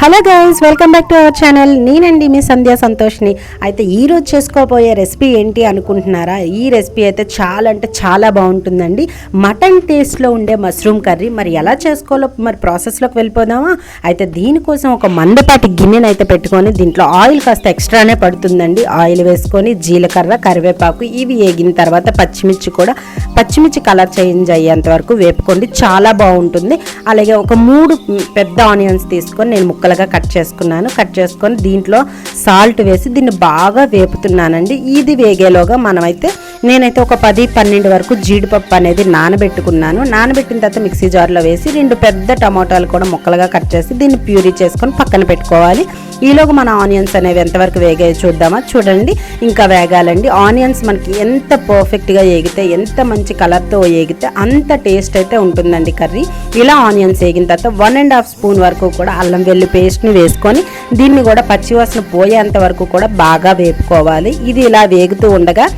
Hello guys welcome back to our channel నేనండి మీ సంధ్యా సంతోష్ని. అయితే ఈరోజు చేసుకోబోయే రెసిపీ ఏంటి అనుకుంటున్నారా? ఈ రెసిపీ అయితే చాలా అంటే చాలా బాగుంటుందండి. మటన్ టేస్ట్లో ఉండే మష్రూమ్ కర్రీ మరి ఎలా చేసుకోవాలో మరి ప్రాసెస్లోకి వెళ్ళిపోదామా? అయితే దీనికోసం ఒక మందపాటి గిన్నెను అయితే పెట్టుకొని దీంట్లో ఆయిల్ కాస్త ఎక్స్ట్రానే పడుతుందండి. ఆయిల్ వేసుకొని జీలకర్ర కరివేపాకు ఇవి వేగిన తర్వాత పచ్చిమిర్చి కూడా పచ్చిమిర్చి కలర్ చేంజ్ అయ్యేంత వరకు వేపుకోండి. చాలా బాగుంటుంది. అలాగే ఒక మూడు పెద్ద ఆనియన్స్ తీసుకొని నేను ముక్కలుగా కట్ చేసుకున్నాను. కట్ చేసుకొని దీంట్లో సాల్ట్ వేసి దీన్ని బాగా వేపుతున్నానండి. ఇది వేగేలోగా మనమైతే నేనైతే ఒక పది పన్నెండు వరకు జీడిపప్పు అనేది నానబెట్టుకున్నాను. నానబెట్టిన తర్వాత మిక్సీ జార్లో వేసి రెండు పెద్ద టమాటాలు కూడా ముక్కలుగా కట్ చేసి దీన్ని ప్యూరీ చేసుకొని పక్కన పెట్టుకోవాలి. ఈలోగా మన ఆనియన్స్ అనేవి ఎంతవరకు వేగాయో చూద్దామా? చూడండి. ఇంకా వేగాలండి. ఆనియన్స్ మనకి ఎంత పర్ఫెక్ట్గా వేగితే ఎంత మంచి కలర్తో వేగితే అంత టేస్ట్ అయితే ఉంటుందండి కర్రీ. ఇలా ఆనియన్స్ వేగిన తర్వాత వన్ అండ్ హాఫ్ స్పూన్ వరకు కూడా అల్లం వెల్లి పేస్ట్ని వేసుకొని దీన్ని కూడా పచ్చివాసన పోయేంత వరకు కూడా బాగా వేపుకోవాలి. ఇది ఇలా వేగుతూ ఉండగా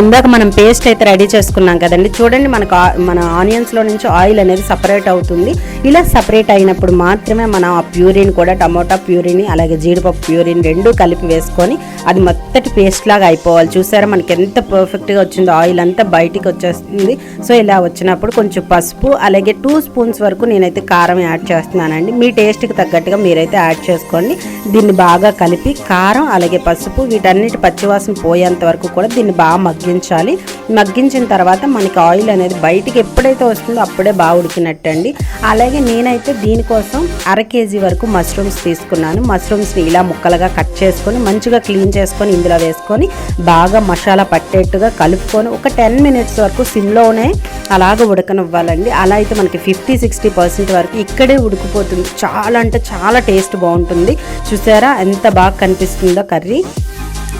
ఇందాక మనం పేస్ట్ అయితే రెడీ చేసుకున్నాం కదండి. చూడండి మనకు మన ఆనియన్స్లో నుంచి ఆయిల్ అనేది సపరేట్ అవుతుంది. ఇలా సపరేట్ అయినప్పుడు మాత్రమే మనం ఆ ప్యూరిన్ కూడా టమోటా ప్యూరిని అలాగే జీడిపప్పు ప్యూరిన్ రెండు కలిపి వేసుకొని అది మొత్తటి పేస్ట్ లాగా అయిపోవాలి. చూసారా మనకి ఎంత పర్ఫెక్ట్గా వచ్చిందో ఆయిల్ అంతా బయటికి వచ్చేస్తుంది. సో ఇలా వచ్చినప్పుడు కొంచెం పసుపు అలాగే టూ స్పూన్స్ వరకు నేనైతే కారం యాడ్ చేస్తున్నానండి. మీ టేస్ట్కి తగ్గట్టుగా మీరైతే యాడ్ చేసుకోండి. దీన్ని బాగా కలిపి కారం అలాగే పసుపు వీటన్నిటి పచ్చివాసన పోయేంత వరకు కూడా దీన్ని బాగా మగ్గించాలి. మగ్గించిన తర్వాత మనకి ఆయిల్ అనేది బయటికి ఎప్పుడైతే వస్తుందో అప్పుడే బాగా ఉడికినట్టండి. అలాగే నేనైతే దీనికోసం అర కేజీ వరకు మష్రూమ్స్ తీసుకున్నాను. మష్రూమ్స్ని ఇలా ముక్కలుగా కట్ చేసుకొని మంచిగా క్లీన్ చేసుకొని ఇందులో వేసుకొని బాగా మసాలా పట్టేట్టుగా కలుపుకొని ఒక టెన్ మినిట్స్ వరకు సిమ్లోనే అలాగ ఉడకనివ్వాలండి. అలా అయితే మనకి ఫిఫ్టీ సిక్స్టీ పర్సెంట్ వరకు ఇక్కడే ఉడికిపోతుంది. చాలా అంటే చాలా టేస్ట్ బాగుంటుంది. చూసారా? ఎంత బాగా కనిపిస్తుందో కర్రీ.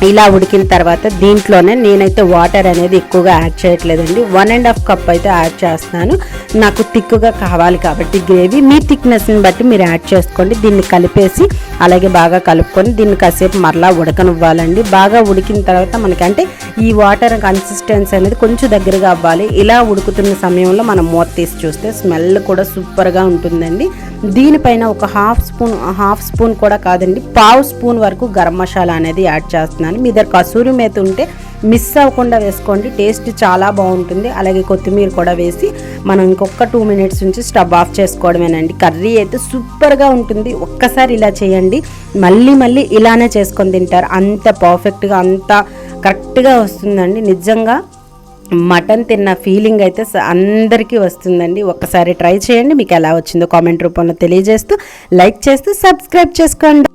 ఇలా ఉడికిన తర్వాత దీంట్లోనే నేనైతే వాటర్ అనేది ఎక్కువగా యాడ్ చేయట్లేదండి. వన్ అండ్ హాఫ్ కప్ అయితే యాడ్ చేస్తున్నాను. నాకు థిక్గా కావాలి కాబట్టి గ్రేవీ మీ థిక్నెస్ని బట్టి మీరు యాడ్ చేసుకోండి. దీన్ని కలిపేసి అలాగే బాగా కలుపుకొని దీన్ని కాసేపు మరలా ఉడకనివ్వాలండి. బాగా ఉడికిన తర్వాత మనకంటే ఈ వాటర్ కన్సిస్టెన్సీ అనేది కొంచెం దగ్గరగా అవ్వాలి. ఇలా ఉడుకుతున్న సమయంలో మనం మూత తీసి చూస్తే స్మెల్ కూడా సూపర్గా ఉంటుందండి. దీనిపైన ఒక హాఫ్ స్పూన్ హాఫ్ స్పూన్ కూడా కాదండి పావు స్పూన్ వరకు గరం మసాలా అనేది యాడ్ చేస్తున్నాను. మీ దగ్గర కసూరి మేత ఉంటే మిస్ అవ్వకుండా వేసుకోండి. టేస్ట్ చాలా బాగుంటుంది. అలాగే కొత్తిమీర కూడా వేసి మనం ఇంకొక టూ మినిట్స్ నుంచి స్టవ్ ఆఫ్ చేసుకోవడమేనండి. కర్రీ అయితే సూపర్గా ఉంటుంది. ఒక్కసారి ఇలా చేయండి. మళ్ళీ మళ్ళీ ఇలానే చేసుకొని తింటారు. అంత పర్ఫెక్ట్గా అంత కరెక్ట్గా వస్తుందండి. నిజంగా మటన్ తిన్న ఫీలింగ్ అయితే అందరికీ వస్తుందండి. ఒక్కసారి ట్రై చేయండి. మీకు ఎలా వచ్చిందో కామెంట్ రూపంలో తెలియజేస్తూ లైక్ చేస్తూ సబ్స్క్రైబ్ చేసుకోండి.